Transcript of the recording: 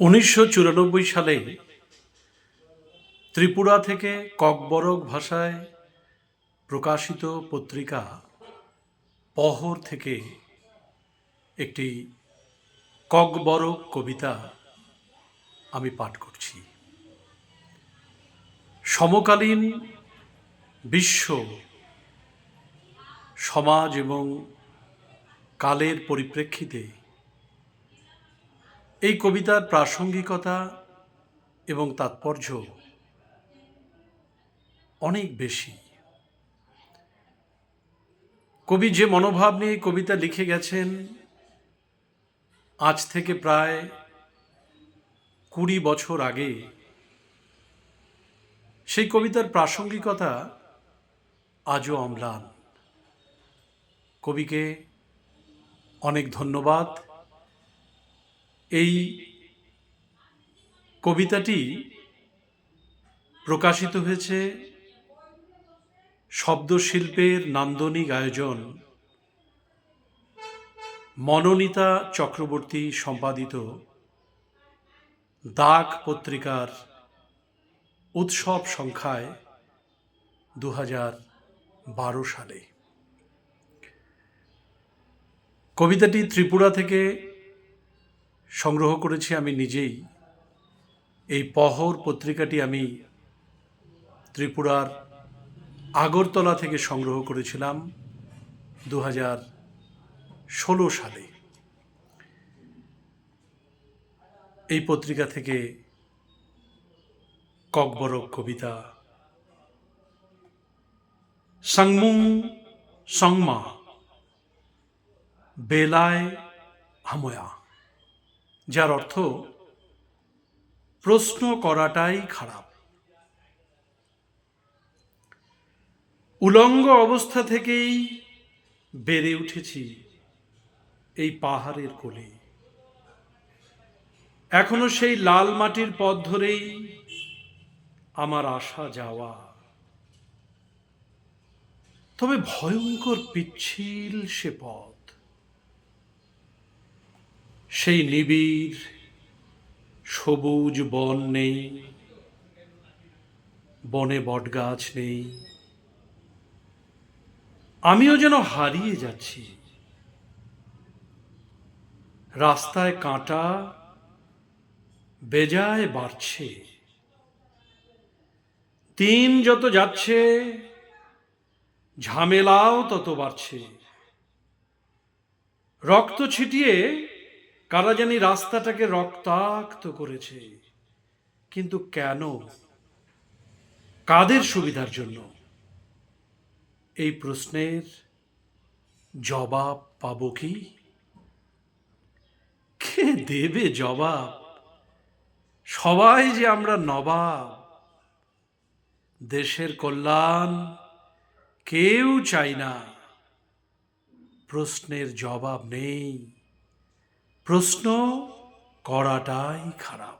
উনিশশো চুরানব্বই সালে ত্রিপুরা থেকে ককবরক ভাষায় প্রকাশিত পত্রিকা পহর থেকে একটি ককবরক কবিতা আমি পাঠ করছি। সমকালীন বিশ্ব, সমাজ এবং কালের পরিপ্রেক্ষিতে এই কবিতার প্রাসঙ্গিকতা এবং তাৎপর্য অনেক বেশি। কবি যে মনোভাব নিয়ে কবিতা লিখে গেছেন, আজ থেকে প্রায় কুড়ি বছর আগে, সেই কবিতার প্রাসঙ্গিকতা আজও অম্লান। কবিকে অনেক ধন্যবাদ। এই কবিতাটি প্রকাশিত হয়েছে শব্দশিল্পের নান্দনিক আয়োজন মনোনীতা চক্রবর্তী সম্পাদিত দাগ পত্রিকার উৎসব সংখ্যায় দু বারো সালে। কবিতাটি ত্রিপুরা থেকে সংগ্রহ করেছি আমি নিজেই। এই পহর পত্রিকাটি আমি ত্রিপুরার আগরতলা থেকে সংগ্রহ করেছিলাম দু হাজার ষোলো সালে। এই পত্রিকা থেকে ককবরক কবিতা, সংমুং সংমা, বেলায় হাময়া। যার অর্থ, প্রশ্ন করাটাই খারাপ। উলঙ্গ অবস্থা থেকেই বেড়ে উঠেছি এই পাহাড়ের কোলে। এখনও সেই লাল মাটির পথ ধরেই আমার আসা যাওয়া। তবে ভয়ঙ্কর পিচ্ছিল সে পথ। সেই নিবিড় সবুজ বন নেই, বনে বটগাছ নেই। আমিও যেন হারিয়ে যাচ্ছি। রাস্তায় কাঁটা বেজায় বাড়ছে। দিন যত যাচ্ছে, ঝামেলাও তত বাড়ছে। রক্ত ছিটিয়ে কারা জানি রাস্তাটাকে রক্তাক্ত করেছে। কিন্তু কেন? কাদের সুবিধার জন্য? এই প্রশ্নের জবাব পাবো কি? কে দেবে জবাব? সবাই যে আমরা নবাব, দেশের কল্যাণ কেউ চাই না। প্রশ্নের জবাব নেই। প্রশ্ন করাটাই খারাপ।